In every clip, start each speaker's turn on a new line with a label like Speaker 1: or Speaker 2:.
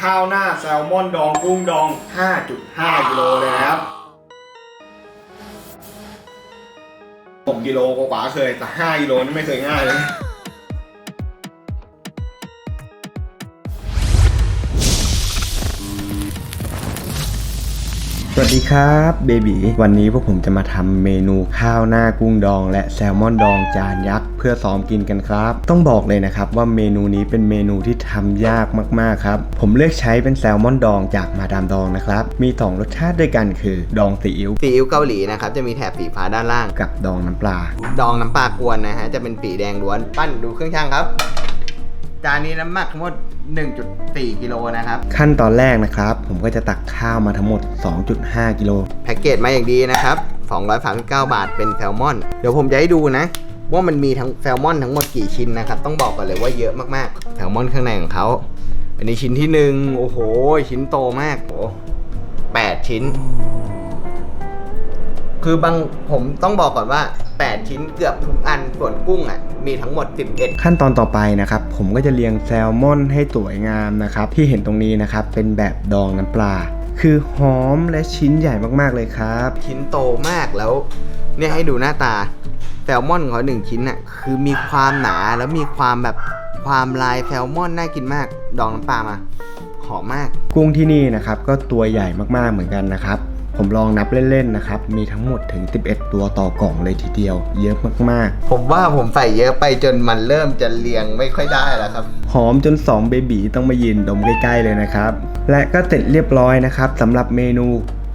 Speaker 1: ข้าวหน้าแซลมอนดองกุ้งดอง 5.5กิโลเลยนะครับ6กิโลกว่าเคยแต่5กิโลนี่ไม่เคยง่ายเลย วัสดีครับเบบีวันนี้พวกผมจะมาทำเมนูข้าวหน้ากุ้งดอง และแซลมอนดองจานยักษ์เพื่อซ้อมกินกันครับ ต้องบอกเลยนะครับว่าเมนูนี้เป็นเมนูที่ทำยากมากๆครับ ผมเลือกใช้เป็นแซลมอนดองจากมาดามดองนะครับ มีสองรสชาติด้วยกันคือ ดองซีอิ๊ว
Speaker 2: ซีอิ๊วเกาหลีนะครับจะมีแถบสีฟ้าด้านล่าง
Speaker 1: กับดองน้ำปลา
Speaker 2: ดองน้ำปลากวนนะฮะจะเป็นสีแดงล้วนปั้นดูเครื่องช่างครับ จานนี้น้ำหนักทั้งหมด 1.4 กิโลนะครับ
Speaker 1: ขั้นตอนแรกนะครับ ผมก็จะตักข้าวมาทั้งหมด 2.5 กิโล
Speaker 2: แพ็กเกจมาอย่างดีนะครับ 239 บาทเป็นแซลมอน เดี๋ยวผมจะให้ดูนะ ว่ามันมีทั้งแซลมอนทั้งหมดกี่ชิ้นนะครับ ต้องบอกก่อนเลยว่าเยอะมากๆ แซลมอนข้างในของเขา อันนี้ชิ้นที่หนึ่งโอ้โห ชิ้นโตมากโอ้แปดชิ้น คือบางผมต้องบอกก่อนว่า 8 ชิ้นเกือบทุกอันส่วนกุ้งอะมีทั้งหมด 11
Speaker 1: ขั้นตอนต่อไปนะครับ ผมก็จะเรียงแซลมอนให้สวยงามนะครับ ที่เห็นตรงนี้นะครับ เป็นแบบดองน้ำปลา คือหอมและชิ้นใหญ่มากๆเลยครับ
Speaker 2: ชิ้นโตมากแล้ว เนี่ยให้ดูหน้าตาแซลมอนของเขาหนึ่งชิ้นน่ะคือมีความหนาแล้วมีความแบบความลายแซลมอนน่ากินมาก ดองน้ำปลามาหอมมาก
Speaker 1: กุ้งที่นี่นะครับก็ตัวใหญ่มากๆเหมือนกันนะครับ ผมลองนับเล่นๆนะครับ มีทั้งหมดถึง 11 ตัวต่อกล่องเลยทีเดียว เยอะมาก
Speaker 2: ผมว่าผมใส่เยอะไปจนมันเริ่มจะเรียงไม่ค่อยได้แล้วครับ
Speaker 1: ๆหอมจน 2 เบบีต้องมายืนดมใกล้ๆเลยนะครับ และก็เสร็จเรียบร้อยนะครับสำหรับเมนู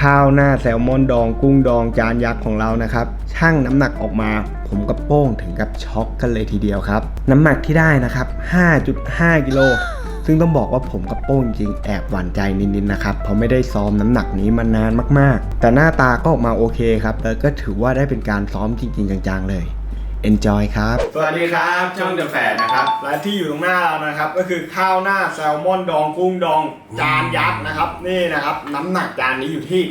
Speaker 1: ข้าวหน้าแซลมอนดอง กุ้งดองจานยักษ์ของเรานะครับช่างน้ำหนักออกมา ผมกับโป้งถึงกับช็อกกันเลยทีเดียวครับ น้ำหนักที่ได้นะครับ 5.5 กิโล ซึ่งต้องบอกว่าผมกับโป้งจริงแอบหวั่นใจนิดๆนะครับ เพราะไม่ได้ซ้อมน้ำหนักนี้มานานมากๆ แต่หน้าตาก็ออกมาโอเคครับแล้วก็ถือว่าได้เป็นการซ้อมจริงๆจังๆเลย Enjoy ครับ สวัสดีครับช่องเดอะแฟนะครับและที่อยู่ตรงหน้าเรานะครับ ก็คือข้าวหน้าแซลมอนดองกุ้งดอง จานยักษ์นะครับ นี่นะครับน้ำหนักจานนี้อยู่ที่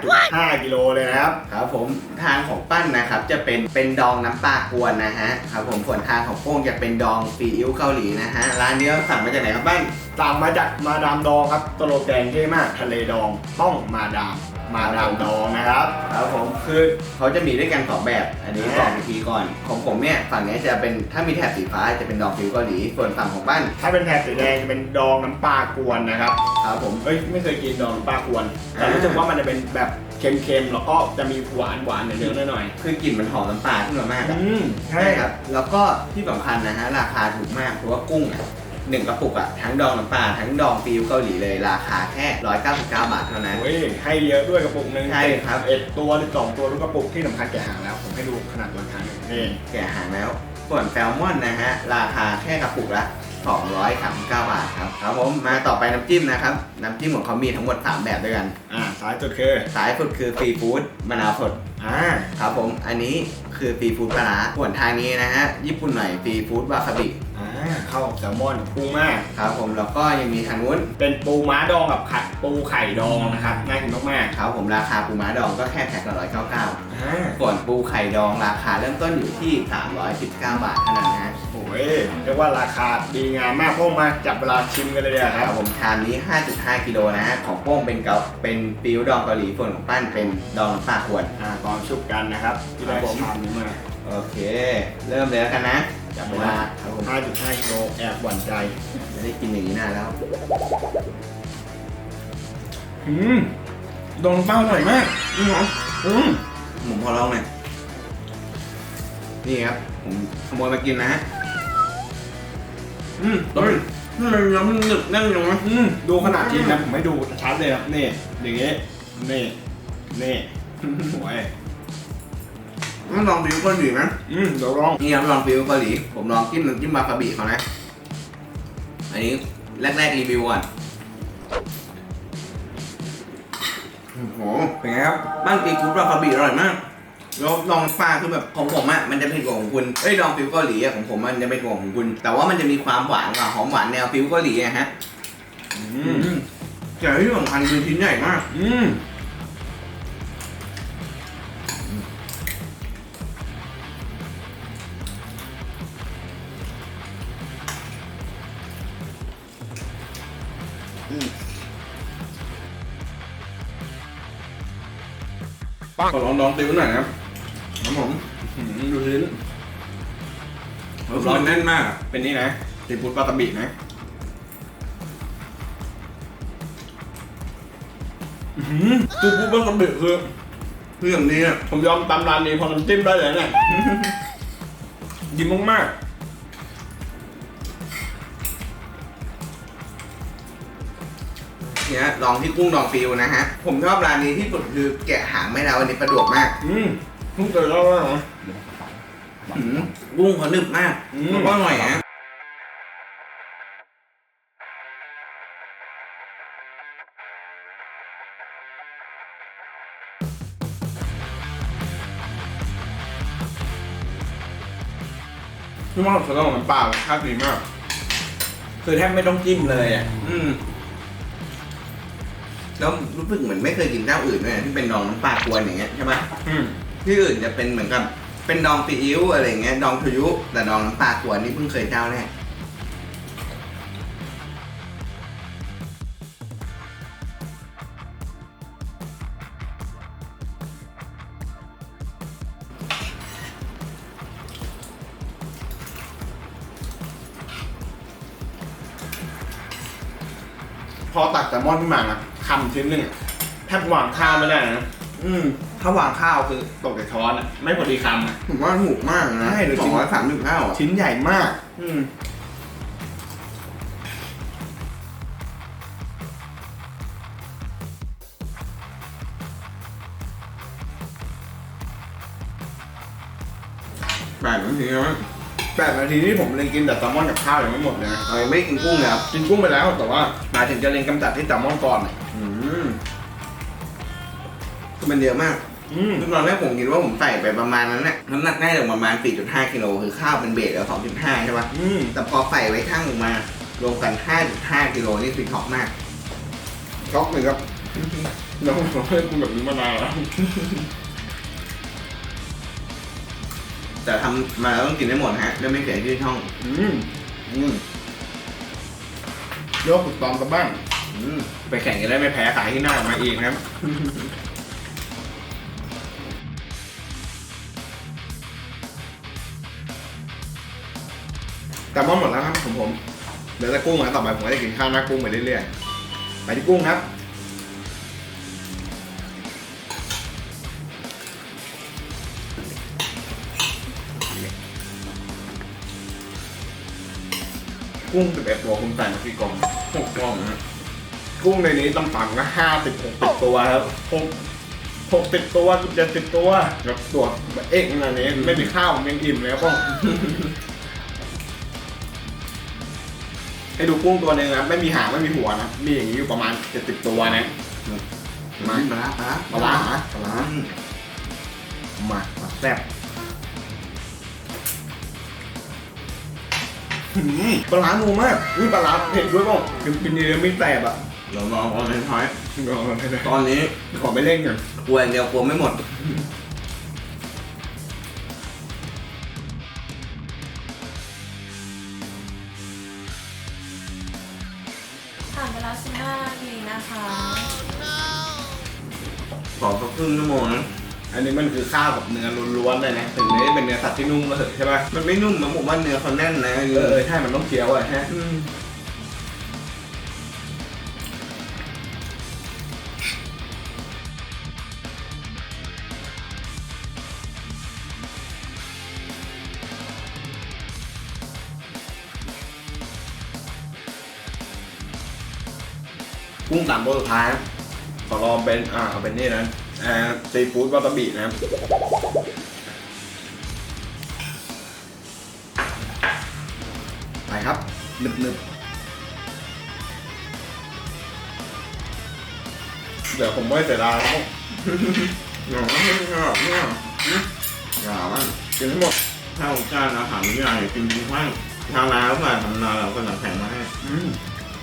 Speaker 1: 5.5 กิโลเลยนะครับ
Speaker 2: ครับผมทางของปั้นนะครับจะเป็นเป็นดองน้ำปลากวนนะฮะครับผมส่วนทางของโป้งจะเป็นดองซีอิ๊วเกาหลีนะฮะร้านนี้เราสั่งมาจากไหนครับปั้น
Speaker 1: ตามมาจากมาดามดองครับตโลแกนเท่มากทะเลดองต้องมาดาม มาดามดองนะครับ
Speaker 2: ครับผมคือเขาจะมีด้วยกันสองแบบ อันนี้
Speaker 1: อ่า
Speaker 2: บอกอีกทีก่อน ของผมเนี่ยฝั่งนี้จะเป็นถ้ามีแถบสีฟ้าจะเป็นดองฟิวเกาหลีส่วนฝั่งของปั้น
Speaker 1: ถ้าเป็นแถบสีแดงจะเป็นดองน้ำปลากวนนะครับ
Speaker 2: ครับผม
Speaker 1: เอ้ยไม่เคยกินดองน้ำปลากวน แต่
Speaker 2: อ่ารู้
Speaker 1: รู้สึกว่ามันจะเป็นแบบเค็มๆ แล้วก็จะมีหวานหวานๆเนื้อๆหน่อย
Speaker 2: คือกลิ่นมันหอมน้ำปลาขึ้นมามาก
Speaker 1: ๆ
Speaker 2: อะ
Speaker 1: อืมใช่
Speaker 2: ใช่
Speaker 1: ค
Speaker 2: ค
Speaker 1: รั
Speaker 2: รับบแล้วก็ที่สำคัญนะฮะราคาถูกมากเพราะว่ากุ้งอะ หนึ่งกระปุกอะทั้งดองน้ำปลาทั้งดองฟิวเกาหลีเลยราคาแค่ 199 บาทเท่านั้น
Speaker 1: โอ้ยให้เยอะด้วยกระปุกหนึ่ง
Speaker 2: ใช่ครับ
Speaker 1: เอ็ดตัวหรือสองตัวทุกกระปุกที่สำคัญแกะหางแล้ว ผมให้ดูขนาดราคาหนึ่งนี่
Speaker 2: แกะหางแล้ว ส่วนแซลมอนนะฮะ ราคาแค่กระปุกละ239 บาทครับครับผมมาต่อไปน้ำจิ้มนะครับ น้ำจิ้มของเขามีทั้งหมด 3 แบบด้วยกัน
Speaker 1: อ่าสายจุดคือ
Speaker 2: สายสุดคือฟรีฟู้ดมะนาวสด
Speaker 1: อ่า
Speaker 2: ครับผมอันนี้คือฟรีฟู้ดปลาร้าส่วนทางนี้นะฮะญี่ปุ่นหน่อยฟรีฟู้ดวาซาบิ
Speaker 1: อ่าเข้ากับแซลมอนกุ้งมาก
Speaker 2: ครับผมแล้วก็ยังมีทางนู้น
Speaker 1: เป็นปูม้าดองกับไข่ปูไข่ดองนะครับน่ากินมาก
Speaker 2: ครับผมราคาปูม้าดองก็แค่แพ็คละ199
Speaker 1: ๆอ่า
Speaker 2: ส่วนปูไข่ดองราคาเริ่มต้นอยู่ที่ 319 บาทเท่านั้นนะฮะ
Speaker 1: โอ้ยเรียกว่าราคาดีงามมากพวกมาจับเวลาชิมกันเลยดีกว่า
Speaker 2: ค
Speaker 1: ค
Speaker 2: รั
Speaker 1: รั
Speaker 2: บบผมชามนี้ 5.5 กิโลนะฮะของโป้งเป็นเกาเป็นฟิวดองเกาหลีส่วนของปั้นเป็นดองน้ำปลาขวด
Speaker 1: อ่าตอนชุบกันนะครับที่ได้
Speaker 2: ครับผม
Speaker 1: ชามนี้มา
Speaker 2: โอเค เริ่มเลยแล้วกันนะ จับเวลาครับผม
Speaker 1: 5.5กิโลแอบหวั่นใจ
Speaker 2: ไม่ได้กินอย่างนี้นานแล้ว
Speaker 1: อืมโดนเป้าอร่อยมากนี่หรออืม
Speaker 2: ผมพอลองหน่อยนี่ครับ ผมขโมยมากินนะฮะ
Speaker 1: อืม
Speaker 2: ต้นมันน้ำหนึบแน่นอยู่นะ
Speaker 1: อืมดูขนาดกินนะผมให้ดูชัดเลยครับนี่อย่างงี้นี่นี่โอ้ย
Speaker 2: มันลองฟิวเกาหลีนะ
Speaker 1: อืมเดี๋ยวลอง
Speaker 2: นี่ครับลองฟิวเกาหลี ผมลองจิ้มน้ำจิ้มวาซาบิเขานะ อันนี้แรกๆรีวิวก่อนโอ้โห
Speaker 1: เป็นไงครับ
Speaker 2: บ้านซีฟู้ดวาซาบิอร่อยมากแล้วลองปลาคือแบบของผมอะมันจะเป็นกว่าของคุณเอ้ยลองฟิวเกาหลีอะของผมมันจะเป็นกว่าของคุณ แต่ว่ามันจะมีความหวานกว่าหอมหวานแนวฟิวเกาหลีอะฮะ
Speaker 1: อื
Speaker 2: อื
Speaker 1: ม
Speaker 2: มแต่ที่สำคัญคือชิ้นใหญ่มาก
Speaker 1: อืม ขอลองลองติวหน่อยนะครับน้ำผมอื้อหือดูชิ้น
Speaker 2: ร้อนแน่นมาก
Speaker 1: เป็นนี่นะซีฟู้ดปลาตะบินะอื้อหือซีฟู้ดปลาตะบิคือ
Speaker 2: เรื่องนี้อะ
Speaker 1: ผมยอมตามร้านนี้เพอน้ำจิ้มได้เลยเนี่ยดีมาก
Speaker 2: เนี่ยลองที่กุ้งดองฟิวนะฮะ ผมชอบร้านนี้ที่สุดคือแกะหางไม่แล้วอันนี้ประดวกมาก
Speaker 1: ๆอืมเพิ่งเจอแล้วนะ
Speaker 2: อืมกุ้งเขาหนึบมาก
Speaker 1: อืม
Speaker 2: แล้วก็อร่อยฮะ
Speaker 1: พี่ว่าเขาต้องน้ำปลารสชาติดีมาก คือแทบไม่ต้องจิ้มเลยอะ
Speaker 2: อืม แล้วรู้สึกเหมือนไม่เคยกินเจ้าอื่นด้วยนะที่เป็นดองน้ำปลากวนอย่างเงี้ยใช่ปะ
Speaker 1: อืม
Speaker 2: ที่อื่นจะเป็นเหมือนกับเป็นดองซีอิ๊วอะไรอย่างเงี้ยดองทยุแต่ดองน้ำปลากวนนี่เพิ่งเคยเจ้าแรก
Speaker 1: พอตักแซลมอนขึ้นมานะ คำชิ้นหนึ่งอะแทบวางข้าวไม่ได้นะ
Speaker 2: อืมถ้าวางข้าวคือ
Speaker 1: ตกแต่ช้อนอะไม่พอดีคำอะ
Speaker 2: ผมว่าถูกมากนะ
Speaker 1: ใช่หรือ
Speaker 2: ส
Speaker 1: จริ
Speaker 2: อง งร้อยสามสิบเก้าอะ
Speaker 1: ชิ้นใหญ่มาก
Speaker 2: อืม
Speaker 1: แปดนาทีนะแปดนาทีที่ผมเลยกินแต่แซลมอนกับข้าวยังไม่หมดเลยนะ
Speaker 2: ทำไมไม่ได้กินกุ้งเลยครับ
Speaker 1: กินกุ้งไปแล้วแต่ว่าหมายถึงจะเล็งกำจัดที่แซลมอนก่อนอะ
Speaker 2: อืมคือมันเยอะมาก
Speaker 1: อืม
Speaker 2: คือตอนแรกผมคิดว่าผมใส่ไปประมาณนั้นน่ะน้ำหนักน่าจะประมาณ 4.5กิโลคือข้าวเป็นเบสแล้ว 2.5 ใช่ปะ
Speaker 1: อืม
Speaker 2: แต่พอใส่ไว้ข้างลงมารวมกัน 5.5กิโลนี่คือท็อปมาก
Speaker 1: ช็อกเลยครับแล้วผมไม่ได้กินแบบนี้มานานแล้ว
Speaker 2: แต่ทำมาแล้วต้องกินได้หมดฮะจะไม่เสียชื่อช่อง
Speaker 1: อืมอืมโยกฝึกตอมกันบ้าง
Speaker 2: อืม
Speaker 1: ไปแข่งจะได้ไม่แพ้ขายที่หน้ามาเอีกนะครับแต่ว่าหมดแล้วครับของผมเหลือแต่กุ้งแล้วต่อไปผมก็จะกินข้าวหน้ากุ้งไปเรื่อยๆไปที่กุ้งครับกุ้งสิบเอ็ดตัวคุณใส่มากี่กล่องหกกล่องนะ กุ้งในนี้ต่ำๆก็ห้าสิบหกสิบตัวครับหกหกสิบตัวเจ็ดสิบตัวแล้วตัวแบบเอกขนาดนี้ไม่มีข้าวยังอิ่มเลยครับพ่อให้ดูกุ้งตัวหนึ่งนะไม่มีหางไม่มีหัวนะมีอย่างนี้อยู่ประมาณเจ็ดสิบตัวนะ
Speaker 2: มา
Speaker 1: มา
Speaker 2: ปลาร้า
Speaker 1: ปลาร้าเหรอปลาร้า
Speaker 2: อืม
Speaker 1: มามาแซ่บหืมปลาร้านูมากอุ้ยปลาร้าเผ็ดด้วยป่ะกินกินเยอะไม่แสบอะ
Speaker 2: เดี๋ยวลองเอาไปท้าย
Speaker 1: ขอ
Speaker 2: ตอนนี้
Speaker 1: ขอไม่เล่นก่อน
Speaker 2: กลัวอย่างเดียวกลัวไม่หมด
Speaker 3: ผ่านไปแล้ว15นาทีนะคะ
Speaker 2: ขอสักครึ่งชั่วโมงนะ
Speaker 1: อันนี้มันคือข้าวกับเนื้อล้วนๆเลยนะถึงไม่ได้เป็นเนื้อสัตว์ที่นุ่มก็เถอะใช่ป่ะ
Speaker 2: มันไม่นุ่มนะผมว่าเนื้อเขาแน่นนะ
Speaker 1: เออเออใช่มันต้องเคี้ยวอะฮะ กุ้งสามตัวสุดท้ายนะขอลองเป็นอ่าเอาเป็นนี่นะอ่าซีฟู้ดวาตาบินะครับไปครับหนึบหนึบเดี๋ยวผมไม่เสียดายแล้ว
Speaker 2: อย่าไม่ชอบเนี่ยอย่ามัน
Speaker 1: กินให้หมด
Speaker 2: ถ้าของการอาหารไม่ใหญ่กินจริงมากทางร้านฝ่ายทำนาเราก็หนังแข็งมาให้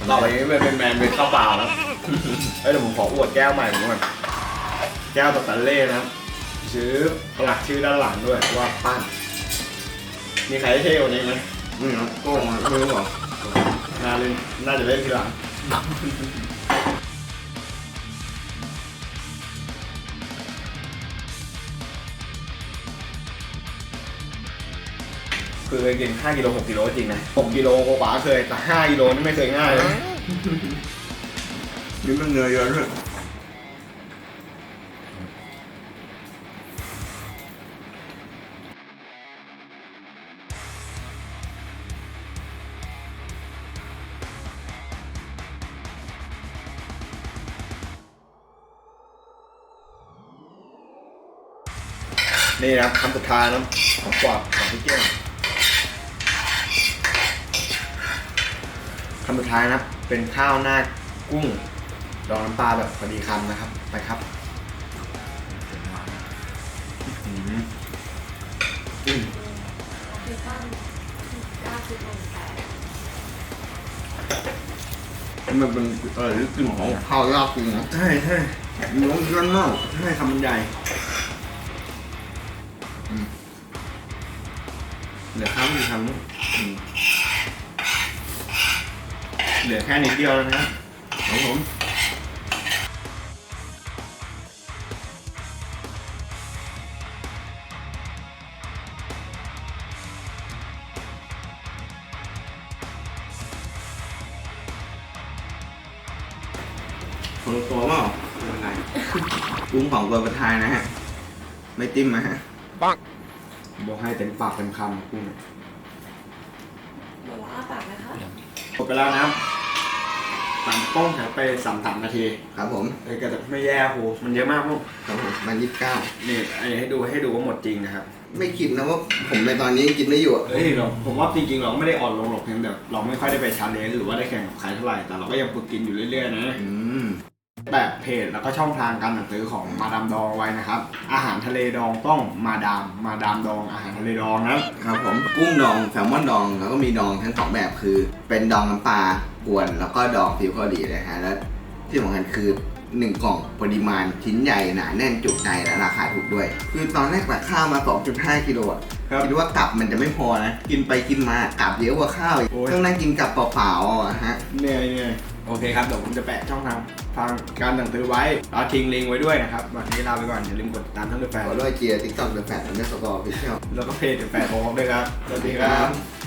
Speaker 1: ต่อไปนี้เป็นแมนเป็นข้าวเปล่าแล้วเอ้ยเดี๋ยวผมขออวดแก้วใหม่ผมก่อนแก้วสแตนเล่นะครับชื่อหลักชื่อด้านหลังด้วยว่าปั้น มีใครให้เท่กว่านี้ไหม
Speaker 2: นี่นะโก้งไม่รู้หรอ
Speaker 1: น่าเล่นน่าจะเล่นทีหลัง คือเคยกิน5กิโล6กิโลจริงนะ6กิโลกว่าๆเคยแต่5กิโลนี่ไม่เคยง่ายเลย
Speaker 2: นี่มันเนื้อเยอะด้วย
Speaker 1: นี่นะครับคำสุดท้ายนะของกวาดของพี่เก้งำสุดท้ายนะครับ เป็นข้าวหน้ากุ้งดองน้ำปลาแบบพอดีคำนะครับ ไปครับอื้อหืออืม
Speaker 3: คือตั้งกล้าคิดลงไป
Speaker 1: มันเป็นเออกลิ่นของ
Speaker 2: ข้าวยากจริงนะ
Speaker 1: ใช่ใช่มีน้องด้านนอกใช่คำใหญ่เหลือข้าวอีกคำนึงอืม เหลือแค่นิดเดียวแล้วนะครับของผมคนละตัวเปล่า
Speaker 2: ยังไงกุ้งของตัวประทายนะฮะ ไม่จิ้มนะฮะ
Speaker 1: บอกให้เต็มปากเต็มคำกุ้ง
Speaker 3: เดี๋ยวเราอ้าปากนะคะ
Speaker 1: หมดไปแล้วนะครับ สามต้มใช้ไปสามสามนาที
Speaker 2: ครับผม
Speaker 1: เอ้ยก็จะไม่แย่โหมันเยอะมากพวก
Speaker 2: ครับผมมันยี่สิบเก้า
Speaker 1: นี่อันนี้ให้ดูให้ดูว่าหมดจริงนะครับ
Speaker 2: ไม่คิดนะว่าผมในตอนนี้ยังกินไม่อยู่อะ
Speaker 1: เฮ้ยเราผมว่าจริงๆเราไม่ได้อ่อนลงหรอกเพียงแต่เราไม่ค่อยได้ไปชาเลนจ์หรือว่าได้แข่งกับใครเท่าไหร่แต่เราก็ยังฝึกกินอยู่เรื่อยๆนะ
Speaker 2: อืม
Speaker 1: แบบเพจแล้วก็ช่องทางการสั่งซื้อของมาดามดองไว้นะครับ อาหารทะเลดองต้องมาดามมาดามดองอาหารทะเลดองนะครับ
Speaker 2: ผมกุ้งดองแซลมอนดองแล้วก็มีดองทั้งสองแบบคือ เป็นดองน้ำปลากวนแล้วก็ดองฟิวเกาหลีนะฮะแล้วที่สำคัญคือหนึ่งกล่องปริมาณชิ้นใหญ่หนาแน่นจุใจและราคาถูกด้วย คือตอนแรกตักข้าวมา 2.5 กิโล
Speaker 1: ครับ
Speaker 2: คิดว่ากลับมันจะไม่พอนะ กินไปกินมากลับเยอะกว่าข้าวอีก
Speaker 1: โอ้ย
Speaker 2: ต้องนั่งกินกลับเปล่าๆอะฮะ
Speaker 1: เหนื่อยเหนื่อยโอเคครับ เดี๋ยวผมจะแปะช่องทางทางการสั่งซื้อไว้แล้วทิ้งลิงก์ไว้ด้วยนะครับ วันนี้ลาไปก่อน อย่าลืมกดติดตามทั้งเดอะแฟน
Speaker 2: ขอด้วยเกียร์ติ๊กต็อกเดอะแฟนและสกอร์พิเชียล
Speaker 1: แล้วก็เพจเดอะแฟนของผมด้วยครับ สวัสดีครับ